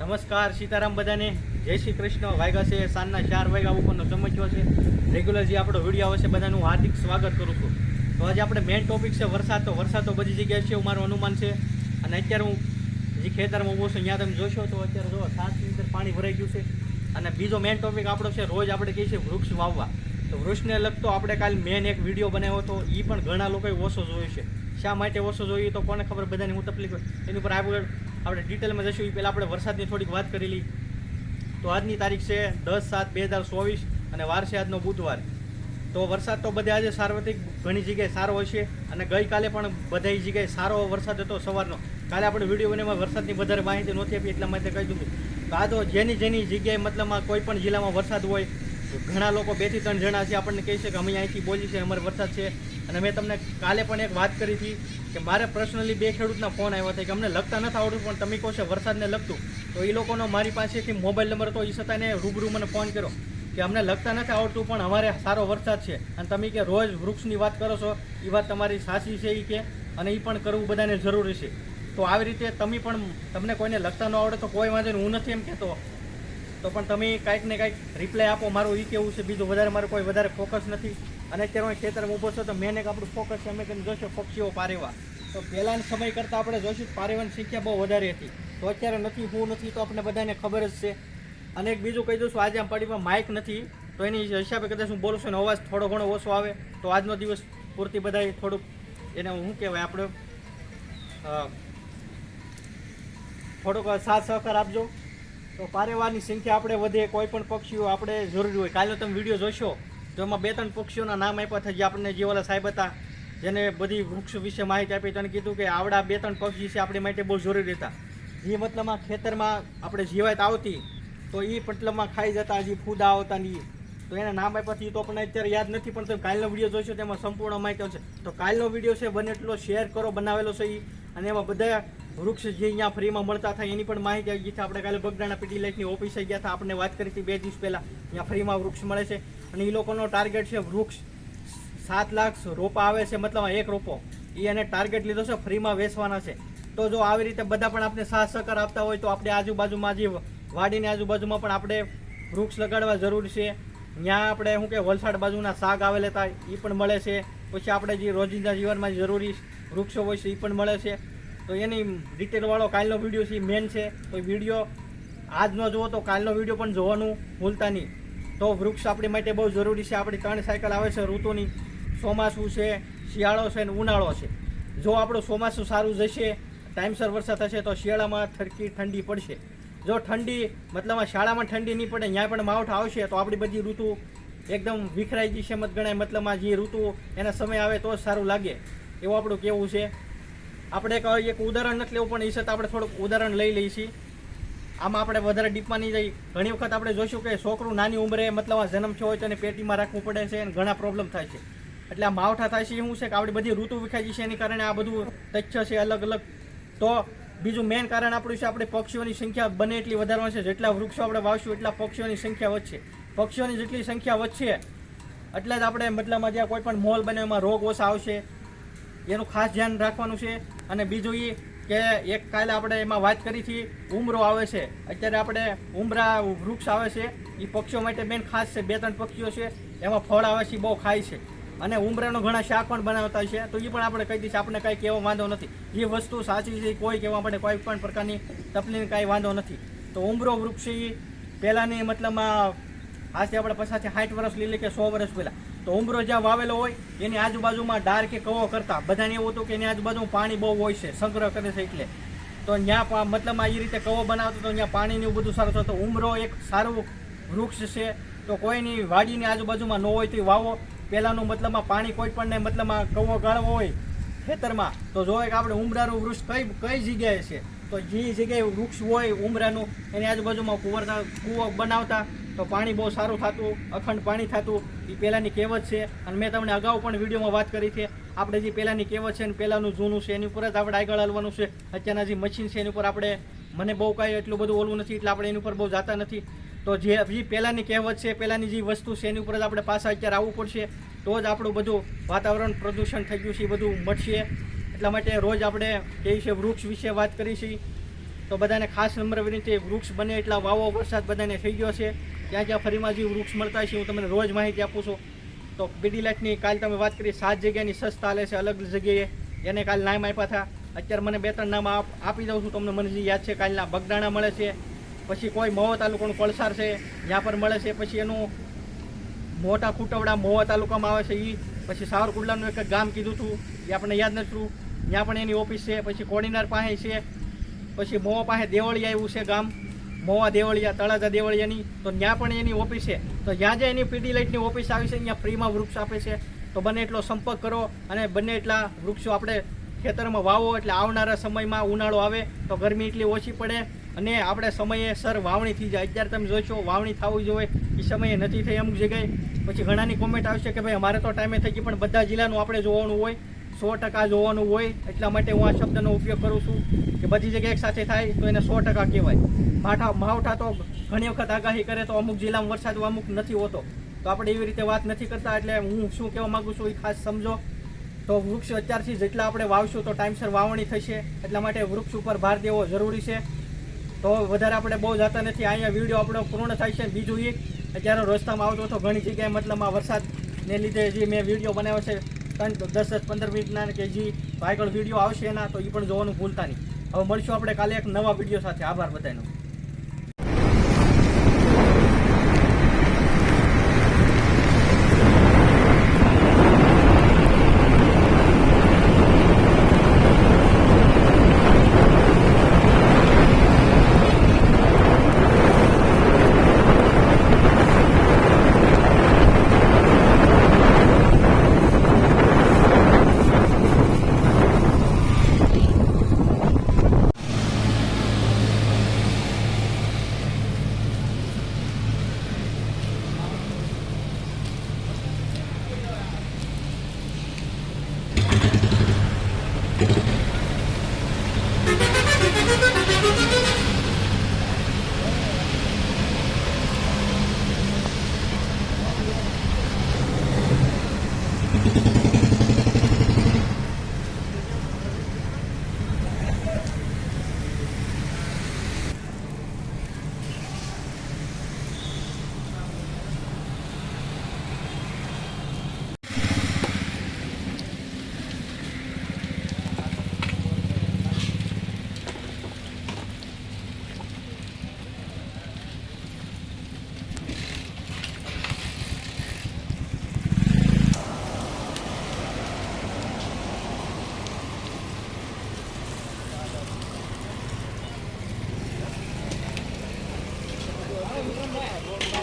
નમસ્કાર સીતારામ બધાને. જય શ્રી કૃષ્ણ. વાગ્યા છે સાંજના ચાર વાગ્યા ઉપરનો સમજ્યો છે. રેગ્યુલર જે આપણો વીડિયો આવે છે, બધાનું હાર્દિક સ્વાગત કરું છું. તો આજે આપણે મેઇન ટોપિક છે વરસાદ. તો વરસાદ તો બધી જગ્યાએ છે એવું મારું અનુમાન છે. અને અત્યારે હું જે ખેતરમાં ઊભો છું ત્યાં તમે જોશો તો અત્યારે જો સાતની અંદર પાણી ભરાઈ ગયું છે. અને બીજો મેઇન ટોપિક આપણો છે, રોજ આપણે કહીએ છીએ વૃક્ષ વાવવા. તો વૃક્ષને લગતો આપણે કાલે મેન એક વીડિયો બનાવ્યો હતો. એ પણ ઘણા લોકોએ ઓછો જોયો છે. શા માટે ઓછો જોઈએ તો કોને ખબર? બધાની હું તકલીફ એની ઉપર આગળ આપણે ડિટેલમાં જશું એ પહેલાં આપણે વરસાદની થોડીક વાત કરેલી તો આજની તારીખ છે દસ સાત બે હજાર ચોવીસ અને વાર છે આજનો બુધવાર. તો વરસાદ તો બધે આજે સાર્વત્રિક. ઘણી જગ્યાએ સારો હશે અને ગઈકાલે પણ બધાય જગ્યાએ સારો વરસાદ હતો સવારનો. કાલે આપણે વીડિયો બનાવમાં વરસાદની વધારે માહિતી નહોતી આપી એટલા માટે કહી દીધું તો આ તો જેની જેની જગ્યાએ મતલબમાં કોઈ પણ જિલ્લામાં વરસાદ હોય ઘણા લોકો બેથી ત્રણ જણા છે. આપણને કહે છે કે અમે અહીંથી બોલી છે, અમારે વરસાદ છે. અને મેં તમને કાલે પણ એક વાત કરી હતી કે મારે પર્સનલી બે ખેડૂતના ફોન આવ્યા હતા કે અમને લગતા નથી આવડતું, પણ તમે કહો છો વરસાદને લગતું, તો એ લોકોનો મારી પાસેથી મોબાઈલ નંબર હતો, એ છતાં એને રૂબરૂ મને ફોન કર્યો કે અમને લગતા નથી આવડતું, પણ અમારે સારો વરસાદ છે. અને તમે કે રોજ વૃક્ષની વાત કરો છો, એ વાત તમારી સાચી છે એ કે, અને એ પણ કરવું બધાને જરૂરી છે. તો આવી રીતે તમે પણ તમને કોઈને લગતા ન આવડે તો કોઈ વાંધો હું નથી એમ કહેતો. તો પણ તમે કાંઈક ને કાંઈક રિપ્લાય આપો, મારું એ કેવું છે, બીજું વધારે મારું કોઈ વધારે ફોકસ નથી. અને અત્યારે હું ખેતરમાં ઊભો છો, તો મેન એક આપણું ફોકસ છે, અમે તમે જોશો પક્ષીઓ પારેવા. તો પહેલાંના સમય કરતાં આપણે જોઈશું પારેવાની સંખ્યા બહુ વધારે હતી. તો અત્યારે નથી, હું નથી, તો આપણે બધાને ખબર જ છે. અને એક બીજું કહી દઉં છું, આજે આમ પાડીમાં માઇક નથી, તો એની હિસાબે કદાચ હું બોલું છું ને અવાજ થોડો ઘણો ઓછો આવે, તો આજનો દિવસ પૂરતી બધાય થોડુંક એને શું કહેવાય, આપણે થોડોક સાથ સહકાર આપજો. તો પારેવાની સંખ્યા આપણે વધે, કોઈ પણ પક્ષીઓ આપણે જરૂરી હોય. કાલે તમે વીડિયો જોશો તો એમાં બે ત્રણ પક્ષીઓના નામ આપ્યા હતા, જે આપણને જે ઓલા સાહેબ હતા, જેને બધી વૃક્ષ વિશે માહિતી આપી તેને કીધું કે આવડા બે ત્રણ પક્ષી છે આપણી માટે બહુ જરૂરી હતા જે મતલબમાં ખેતરમાં આપણે જીવાત આવતી, તો એ મતલબમાં ખાઈ જતા જે ફૂદા આવતા ને. તો એના નામ આપ્યાથી તો આપણને અત્યારે યાદ નથી, પણ તમે કાલનો વીડિયો જોઈશો તેમાં સંપૂર્ણ માહિતી આવશે. તો કાલનો વીડિયો છે, બને એટલો શેર કરો, બનાવેલો છે એ અને એમાં બધા વૃક્ષ જે અહીંયા ફ્રીમાં મળતા થાય એની પણ માહિતી આવી ગઈ છે. આપણે કાલે બગડાણા પીટી લાઈફની ઓફિસે ગયા હતા. આપણે વાત કરી હતી બે દિવસ પહેલાં. અહીંયા ફ્રીમાં વૃક્ષ મળે છે. અને એ લોકોનો ટાર્ગેટ છે વૃક્ષ સાત લાખ રોપા આવે છે. મતલબ એક રોપો. એ એને ટાર્ગેટ લીધો છે, ફ્રીમાં વેચવાના છે. તો જો આવી રીતે બધા પણ આપણે સાથ સહકાર આપતા હોય તો આપણે આજુબાજુમાં જે વાડીની આજુબાજુમાં પણ આપણે વૃક્ષ લગાડવા જરૂર છે. ત્યાં આપણે શું કે વલસાડ બાજુના શાક આવેલા હતા, એ પણ મળે છે. પછી આપણે જે રોજિંદા જીવનમાં જરૂરી વૃક્ષો હોય છે, એ પણ મળે છે. તો એની ડિટેલવાળો કાલનો વીડિયો છે મેન છે. તો વીડિયો આજ ન જુઓ તો કાલનો વીડિયો પણ જોવાનું ભૂલતા નહીં. તો વૃક્ષ આપણી માટે બહુ જરૂરી છે. આપણી ત્રણ સાયકલ આવે છે ઋતુની. ચોમાસું છે, શિયાળો છે અને ઉનાળો છે. જો આપણું ચોમાસું સારું જશે ટાઈમસર વરસાદ થશે, તો શિયાળામાં થરકી ઠંડી પડશે. જો ઠંડી, મતલબ શાળામાં ઠંડી નહીં પડે ત્યાં પણ માવઠ આવશે, તો આપણી બધી ઋતુ એકદમ વિખરાઈ જશે મત ગણાય મતલબમાં જે ઋતુ એના સમય આવે તો જ સારું લાગે. એવું આપણું કેવું છે. આપણે એક ઉદાહરણ નથી લેવું, પણ એ છતાં આપણે થોડુંક ઉદાહરણ લઈ લઈએ છીએ. આમાં આપણે વધારે ડીપમાં નહીં જઈ ઘણી વખત આપણે જોઈશું કે છોકરું નાની ઉંમરે મતલબ આ જન્મ થયો હોય તો એને પેટીમાં રાખવું પડે છે અને ઘણા પ્રોબ્લેમ થાય છે. એટલે આ માવઠા થાય છે શું છે કે આપણી બધી ઋતુ વિખાઈ જશે એની કારણે આ બધું તથ્ય છે અલગ અલગ. તો બીજું મેઇન કારણ આપણું છે આપણે પક્ષીઓની સંખ્યા બને એટલી વધારવાની છે, જેટલા વૃક્ષો આપણે વાવશું એટલા પક્ષીઓની સંખ્યા વધશે. પક્ષીઓની જેટલી સંખ્યા વધશે, એટલે જ આપણે મતલબમાં જ્યાં કોઈ પણ મોલ બને એમાં રોગ ઓછા આવશે. એનું ખાસ ધ્યાન રાખવાનું છે. અને બીજું એ કે એક કાલે આપણે એમાં વાત કરી હતી, ઉમરો આવે છે. અત્યારે આપણે ઉમરા વૃક્ષ આવે છે. એ પક્ષીઓ માટે મેન ખાસ છે, બે ત્રણ પક્ષીઓ છે. એમાં ફળ આવે છે બહુ ખાય છે. અને ઉમરાનો ઘણા શાક પણ બનાવતા છે. તો એ પણ આપણે કહી દઈશું આપણે કાંઈ કહેવા વાંધો નથી. એ વસ્તુ સાચી છે કોઈ કહેવા માટે કોઈ પણ પ્રકારની તકલીફ કાંઈ વાંધો નથી. તો ઉમરો વૃક્ષ એ પહેલાંની મતલબમાં આજથી આપણે પછાથી સાઠ વર્ષ લઈ લે કે સો વર્ષ પહેલાં. તો ઉમરો જ્યાં વાવેલો હોય, એની આજુબાજુમાં ડાર કે કવો કરતા. બધાને એવું હતું કે એની આજુબાજુ પાણી બહુ હોય છે, સંગ્રહ કરે છે એટલે. તો ત્યાં મતલબમાં એ રીતે કવો બનાવતો તો ત્યાં પાણીને બધું સારું થતું ઉમરો એક સારું વૃક્ષ છે. તો કોઈની વાડીની આજુબાજુમાં ન હોય તો વાવો. પહેલાંનું મતલબમાં પાણી કોઈ પણને મતલબમાં કવો ગાળવો હોય ખેતરમાં. તો જોવે કે આપણે ઉમરાનું વૃક્ષ કઈ કઈ જગ્યાએ છે? તો જે જગ્યાએ વૃક્ષ હોય ઉમરાનું, એની આજુબાજુમાં કુંવરતા કૂવો બનાવતા. તો પાણી બહુ સારું થતું, અખંડ પાણી થતું એ પહેલાંની કહેવત છે. અને મેં તમને અગાઉ પણ વિડીયોમાં વાત કરી છે. આપણે જે પહેલાંની કહેવત છે ને પહેલાંનું જૂનું છે, એની ઉપર જ આપણે આગળ હલવાનું છે. અત્યારના જે મશીન છે, એની ઉપર આપણે, મને બહુ કાંઈ એટલું બધું ઓલવું નથી, એટલે આપણે એની ઉપર બહુ જાતા નથી. તો જે જે પહેલાંની કહેવત છે, પહેલાંની જે વસ્તુ છે, એની ઉપર જ આપણે પાછા અત્યારે આવવું પડશે. તો જ આપણું બધું વાતાવરણ પ્રદૂષણ થઈ ગયું છે એ બધું મટશે એટલા માટે રોજ આપણે કહીએ છીએ વૃક્ષ વિશે વાત કરીશી તો બધાને ખાસ નંબર વિનંતી, વૃક્ષ બને એટલા વાવો વરસાદ બધાને થઈ ગયો છે. ત્યાં જ્યાં ફરીમાં જે વૃક્ષ મળતા છે હું તમને રોજ માહિતી આપું છું. તો બીડી લાઇટની કાલ તમે વાત કરી, સાત જગ્યાની સસ્તા હાલે છે, અલગ જગ્યાએ. એને કાલ નામ આપ્યા હતા. અત્યારે મને બે ત્રણ નામ આપ દઉં છું, તમને મને જે યાદ છે, કાલના બગદાણા મળે છે, પછી કોઈ મહો તાલુકાનું પલસાર છે, જ્યાં પર મળે છે, પછી એનું મોટા કુટવડા મહુવા તાલુકામાં આવે છે એ પછી સાવરકુંડલાનું એક ગામ કીધું હતું એ આપણને યાદ નથી ત્યાં પણ એની ઓફિસ છે, પછી કોડીનાર પાસે છે, પછી મોવા પાસે દેવળી આવ્યું છે ગામ. મોવા દેવળિયા, તળાજા દેવળિયાની, તો ત્યાં પણ એની ઓફિસ છે. તો જ્યાં જ્યાં એની પીડી લાઇટની ઓફિસ આવી છે ત્યાં ફ્રીમાં વૃક્ષ આપે છે. તો બને એટલો સંપર્ક કરો અને બંને એટલા વૃક્ષો આપણે ખેતરમાં વાવો એટલે આવનારા સમયમાં ઉનાળો આવે તો ગરમી એટલી ઓછી પડે અને આપણે સમયે સર વાવણી થઈ જાય. અત્યારે તમે જોશો વાવણી થવી જોઈએ. એ સમયે નથી થઈ અમુક જગ્યાએ. પછી ઘણાની કોમેન્ટ આવશે કે ભાઈ, અમારે તો ટાઈમે થઈ ગઈ, પણ બધા જિલ્લાનું આપણે જોવાનું હોય સો ટકા જોવાનું હોય એટલા માટે હું આ શબ્દનો ઉપયોગ કરું છું કે બધી જગ્યાએ એક સાથે થાય તો એને સો ટકા કહેવાય. માઠા માવઠા તો ઘણી વખત આગાહી કરે તો અમુક જિલ્લામાં વરસાદ અમુક નથી હોતો. તો આપણે એવી રીતે વાત નથી કરતા, એટલે હું શું કહેવા માગું છું એ ખાસ સમજો. તો વૃક્ષ અત્યારથી જેટલા આપણે વાવશું તો ટાઈમસર વાવણી થશે, એટલા માટે વૃક્ષ ઉપર ભાર દેવો જરૂરી છે. તો વધારે આપણે બહુ જતા નથી. અહીંયા વીડિયો આપણો પૂર્ણ થાય છે. બીજું એ અત્યારે રસ્તામાં આવતો હતો ઘણી જગ્યાએ મતલબ આ વરસાદને લીધે જે મેં વીડિયો બનાવ્યો છે ત્રણ દસ દસ પંદર મિનિટના કે જે ભાઈગળ વીડિયો આવશે એના, તો એ પણ જોવાનું ભૂલતા નહીં. હવે મળશું આપણે કાલે એક નવા વીડિયો સાથે. આભાર બધાનો แม่